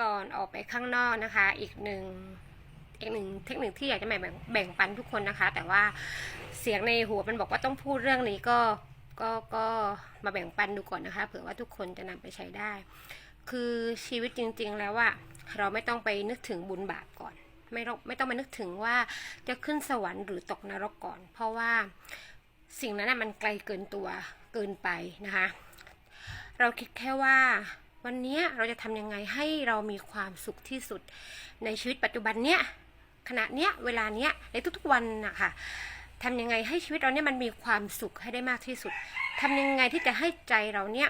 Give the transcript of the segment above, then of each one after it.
ก่อนออกไปข้างนอกนะคะ อีกหนึ่งอีกหนึ่งเทคนิคที่อยากจะแบ่งแบ่งปันทุกคนนะคะ แต่ว่าเสียงในหัวมันบอกว่าต้องพูดเรื่องนี้ก็ก็ก็มาแบ่งปันดูก่อนนะคะ เผื่อว่าทุกคนจะนำไปใช้ได้ คือชีวิตจริง ๆ แล้วว่าเราไม่ต้องไปนึกถึงบุญบาปก่อน ไม่ต้องไม่ต้องมานึกถึงว่าจะขึ้นสวรรค์หรือตกนรกก่อน เพราะว่าสิ่งนั้นนะมันไกลเกินตัวเกินไปนะคะ เราคิดแค่ว่า วันนี้เราจะทำยังไงให้เรามีความสุขที่สุดในชีวิตปัจจุบันเนี้ยขณะเนี้ยเวลาเนี้ยในทุกๆวันนะคะทำยังไงให้ชีวิตเราเนี่ยมันมีความสุขให้ได้มากที่สุดทำยังไงที่จะให้ใจเราเนี่ย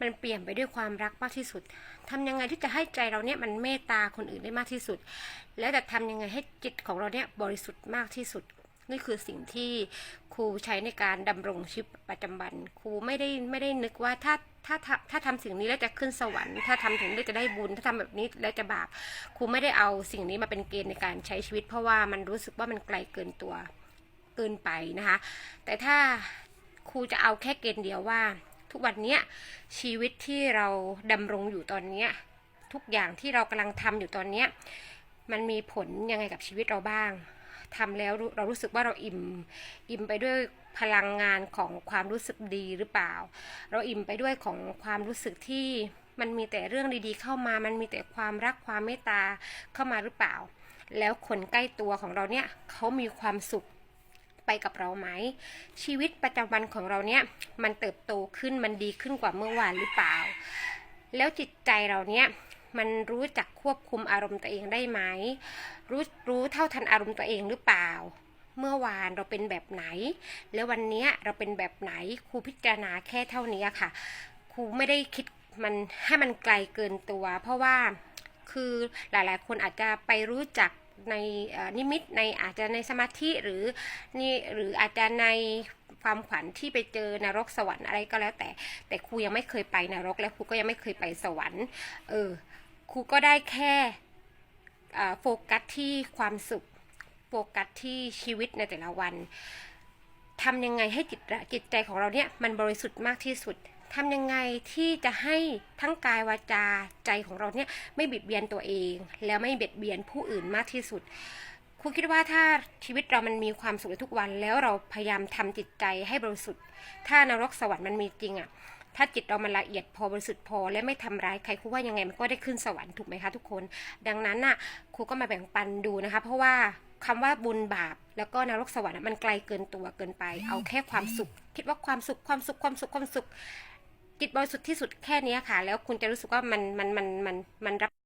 มันเปลี่ยนไปด้วยความรักมากที่สุดทำยังไงที่จะให้ใจเราเนี่ยมันเมตตาคนอื่นได้มากที่สุด แล้วจะทำยังไงให้จิตของเราเนี่ยบริสุทธิ์มากที่สุด นี่คือสิ่งที่ครูใช้ในการดำรงชีวิตประจำวัน ครูไม่ได้ไม่ได้นึกว่าถ้า ถ้าถ้าถ้าทำสิ่งนี้แล้วจะขึ้นสวรรค์ ถ้าทำถึงนี้จะได้บุญ ถ้าทำแบบนี้แล้วจะบาป ครูไม่ได้เอาสิ่งนี้มาเป็นเกณฑ์ในการใช้ชีวิต เพราะว่ามันรู้สึกว่ามันไกลเกินตัวเกินไปนะคะ แต่ถ้าครูจะเอาแค่เกณฑ์เดียวว่า ทุกวันนี้ชีวิตที่เราดำรงอยู่ตอนเนี้ทุกอย่างที่เรากำลังทำอยู่ตอนเนี้ยมันมีผลยังไงกับชีวิตเราบ้าง ทำแล้วเรารู้สึกว่าเราอิ่ม อิ่มไปด้วยพลังงานของความรู้สึกดีหรือเปล่า เราอิ่มไปด้วยของความรู้สึกที่มันมีแต่เรื่องดีๆ เข้ามา มันมีแต่ความรักความเมตตาเข้ามาหรือเปล่า แล้วคนใกล้ตัวของเราเนี่ยเขามีความสุขไปกับเราไหม ชีวิตประจำวันของเราเนี่ยมันเติบโตขึ้นมันดีขึ้นกว่าเมื่อวานหรือเปล่า แล้วจิตใจเราเนี่ย มันรู้จักควบคุมอารมณ์ตัวเองได้ไหม รู้รู้เท่าทันอารมณ์ตัวเองหรือเปล่า เมื่อวานเราเป็นแบบไหน แล้ววันนี้เราเป็นแบบไหนครูพิจารณาแค่เท่านี้ค่ะครูไม่ได้คิดมันให้มันไกลเกินตัว เพราะว่าคือหลายๆ คนอาจจะไปรู้จักในนิมิตในอาจจะในสมาธิหรือนี่หรืออาจจะในความขวัญที่ไปเจอนรกสวรรค์อะไรก็แล้วแต่ แต่ครูยังไม่เคยไปนรกและครูก็ยังไม่เคยไปสวรรค์ เออ ครูก็ได้แค่โฟกัสที่ความสุข โฟกัสที่ชีวิตในแต่ละวันทำยังไงให้จิตจิตใจของเราเนี่ยมันบริสุทธิ์มากที่สุดทำยังไงที่จะให้ทั้งกายวาจาใจของเราเนี่ยไม่บิดเบียนตัวเอง แล้วไม่เบียดเบียนผู้อื่นมากที่สุด รูคิดว่าถ้าชีวิตเรามันมีความสุขทุกวัน แล้วเราพยายามทำจิตใจให้บริสุทธิ์ ถ้านรกสวรรค์มันมีจริงอะ่ะถ้าจิตเรามันละเอียดพอบริสุทธิ์พอ และไม่ทำร้ายใครครูว่ายังไงมันก็ได้ขึ้นสวรรค์ถูกไหมคะทุกคน ดังนั้นน่ะครูก็มาแบ่งปันดูนะคะ เพราะว่าคำว่าบุญบาป แล้วก็นรกสวรรค์อะมันไกลเกินตัวเกินไป เอาแค่ความสุข คิดว่าความสุขความสุขความสุขความสุข จิตบริสุทธิ์ที่สุดแค่นี้ค่ะ แล้วคุณจะรู้สึกว่ามันมันมันมันมันรับ